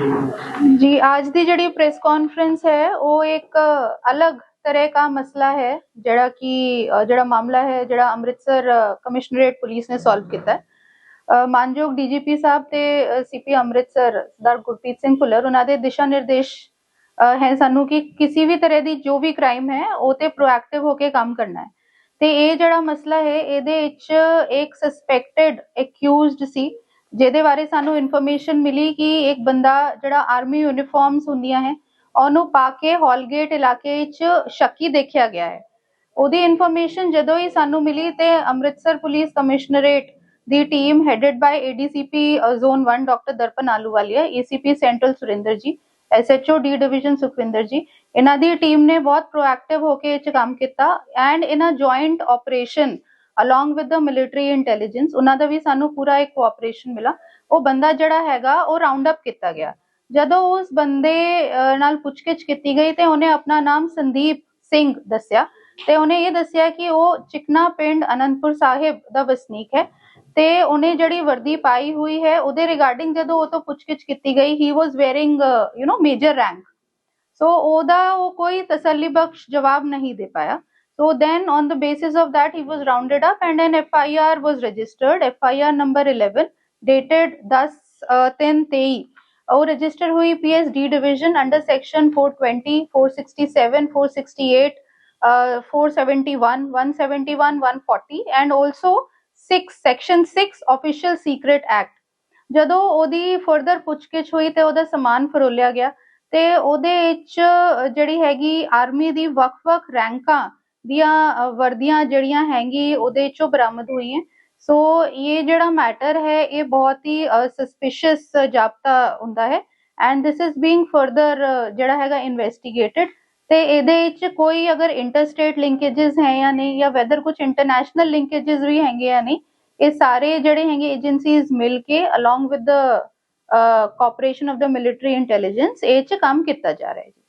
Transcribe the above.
जी आज ਦੀ ਜਿਹੜੀ press conference ਹੈ ਉਹ ਇੱਕ ਅਲੱਗ ਤਰ੍ਹਾਂ ਦਾ ਮਸਲਾ ਹੈ ਜਿਹੜਾ ਕਿ ਅ, ਜਿਹੜਾ ਮਾਮਲਾ ਹੈ ਜਿਹੜਾ ਅੰਮ੍ਰਿਤਸਰ ਕਮਿਸ਼ਨਰੇਟ ਪੁਲਿਸ ਨੇ ਸੋਲਵ ਕੀਤਾ ਹੈ ਅ, ਮਾਨਯੋਗ ਡੀਜੀਪੀ ਸਾਹਿਬ ਤੇ ਸੀਪੀ ਅੰਮ੍ਰਿਤਸਰ ਸਰਦਾਰ ਗੁਰਪ੍ਰੀਤ ਸਿੰਘ ਭੁੱਲਰ ਉਹਨਾਂ ਦੇ ਦਿਸ਼ਾ ਨਿਰਦੇਸ਼ ਅ, ਹੈ ਸਾਨੂੰ ਕਿ ਕਿਸੇ ਵੀ ਤਰ੍ਹਾਂ ਦੀ ਜੋ ਵੀ ਕ੍ਰਾਈਮ ਹੈ ਉਹ ਤੇ ਪ੍ਰੋਐਕਟਿਵ ਹੋ ਕੇ ਕੰਮ ਕਰਨਾ ਹੈ ਤੇ ਇਹ ਜਿਹੜਾ ਮਸਲਾ ਹੈ ਇਹਦੇ ਵਿੱਚ ਇੱਕ ਸਸਪੈਕਟਡ ਅਕਿਊਜ਼ਡ ਸੀ ਜਿਹਦੇ ਬਾਰੇ ਸਾਨੂੰ ਇਨਫੋਰਮੇਸ਼ਨ ਮਿਲੀ ਕਿ ਇੱਕ ਬੰਦਾ ਜਿਹੜਾ ਆਰਮੀ ਯੂਨੀਫਾਰਮਸ ਹੁੰਦੀਆਂ ਹੈ, ਉਹਨੂੰ ਪਾ ਕੇ ਹਾਲਗੇਟ ਇਲਾਕੇ ਵਿੱਚ ਸ਼ੱਕੀ ਦੇਖਿਆ ਗਿਆ ਹੈ। ਉਹਦੀ ਇਨਫੋਰਮੇਸ਼ਨ ਜਦੋਂ ਹੀ ਸਾਨੂੰ ਮਿਲੀ ਤੇ Amritsar police commissionerate the team headed by ADCP zone 1 doctor Darpan Ahluwalia ACP central Surinder ji SHO D division Sukhwinder ਜੀ, ਇਹਨਾਂ ਦੀ ਟੀਮ ਨੇ ਬਹੁਤ ਪ੍ਰੋਐਕਟਿਵ ਹੋ ਕੇ ਇਹ 'ਚ ਕੰਮ ਕੀਤਾ ਐਂਡ ਇਹਨਾਂ joint operation along with the military intelligence ਉਹਨਾਂ ਦਾ ਵੀ ਸਾਨੂੰ ਪੂਰਾ ਇੱਕ ਕੋਆਪਰੇਸ਼ਨ ਮਿਲਾ। ਉਹ ਬੰਦਾ ਜਿਹੜਾ ਹੈਗਾ, ਉਹ ਰਾਉਂਡ ਅਪ ਕੀਤਾ ਗਿਆ। ਜਦੋਂ ਉਸ ਬੰਦੇ ਨਾਲ ਪੁੱਛਗਿੱਛ ਕੀਤੀ ਗਈ ਤੇ ਉਹਨੇ ਆਪਣਾ ਨਾਮ ਸੰਦੀਪ ਸਿੰਘ ਦੱਸਿਆ। ਤੇ ਉਹਨੇ ਇਹ ਦੱਸਿਆ ਕਿ ਉਹ ਚਿਕਨਾ ਪਿੰਡ ਅਨੰਦਪੁਰ ਸਾਹਿਬ ਦਾ ਵਸਨੀਕ ਹੈ ਤੇ ਉਹਨੇ ਜਿਹੜੀ ਵਰਦੀ ਪਾਈ ਹੋਈ ਹੈ, ਉਹਦੇ ਰਿਗਾਰਡਿੰਗ ਜਦੋਂ ਉਹ ਤੋਂ ਪੁੱਛਗਿੱਛ ਕੀਤੀ ਗਈ ਹੀ was wearing you know major rank so ਉਹਦਾ ਉਹ ਕੋਈ ਤਸੱਲੀ ਬਖਸ਼ ਜਵਾਬ ਨਹੀਂ ਦੇ ਪਾਇਆ। So then on the basis of that he was rounded up and an FIR was registered FIR number 11 dated 10 10 23 ਉਹ ਰਜਿਸਟਰ ਹੋਈ PSD division under section 420 467 468 uh, 471 171 140 and also 6 section 6 official secret act ਜਦੋਂ ਉਹਦੀ further ਪੁੱਛਗਿੱਛ ਹੋਈ ਤੇ ਉਹਦਾ ਸਮਾਨ ਫਰੋਲਿਆ ਗਿਆ ਤੇ ਉਹਦੇ ਵਿੱਚ ਜਿਹੜੀ ਹੈਗੀ ਆਰਮੀ ਦੀ ਵੱਖ-ਵੱਖ ਰੈਂਕਾਂ ਦੀਆਂ ਵਰਦੀਆਂ ਜਿਹੜੀਆਂ ਹੈਗੀ ਉਹਦੇ ਚੋਂ ਬਰਾਮਦ ਹੋਈਆਂ ਸੋ ਇਹ ਜਿਹੜਾ ਮੈਟਰ ਹੈ ਇਹ ਬਹੁਤ ਹੀ ਸਸਪੀਸ਼ੀਅਸ ਜਾਪਤਾ ਹੁੰਦਾ ਹੈ and this is being further ਜਿਹੜਾ ਹੈਗਾ ਇਨਵੈਸਟੀਗੇਟਿਡ ਤੇ ਇਹਦੇ ਵਿੱਚ ਕੋਈ ਅਗਰ ਇੰਟਰਸਟੇਟ ਲਿੰਕੇजेस ਹੈ ਜਾਂ ਨਹੀਂ ਜਾਂ ਵੈਦਰ ਕੁਝ ਇੰਟਰਨੈਸ਼ਨਲ ਲਿੰਕੇजेस ਵੀ ਹੈਗੇ ਜਾਂ ਨਹੀਂ ਇਹ ਸਾਰੇ ਜਿਹੜੇ ਹੈਗੇ ਏਜੰਸੀਜ਼ ਮਿਲ ਕੇ along with the cooperation of the military intelligence ਇਹ ਚ ਕੰਮ ਕੀਤਾ ਜਾ ਰਿਹਾ ਹੈ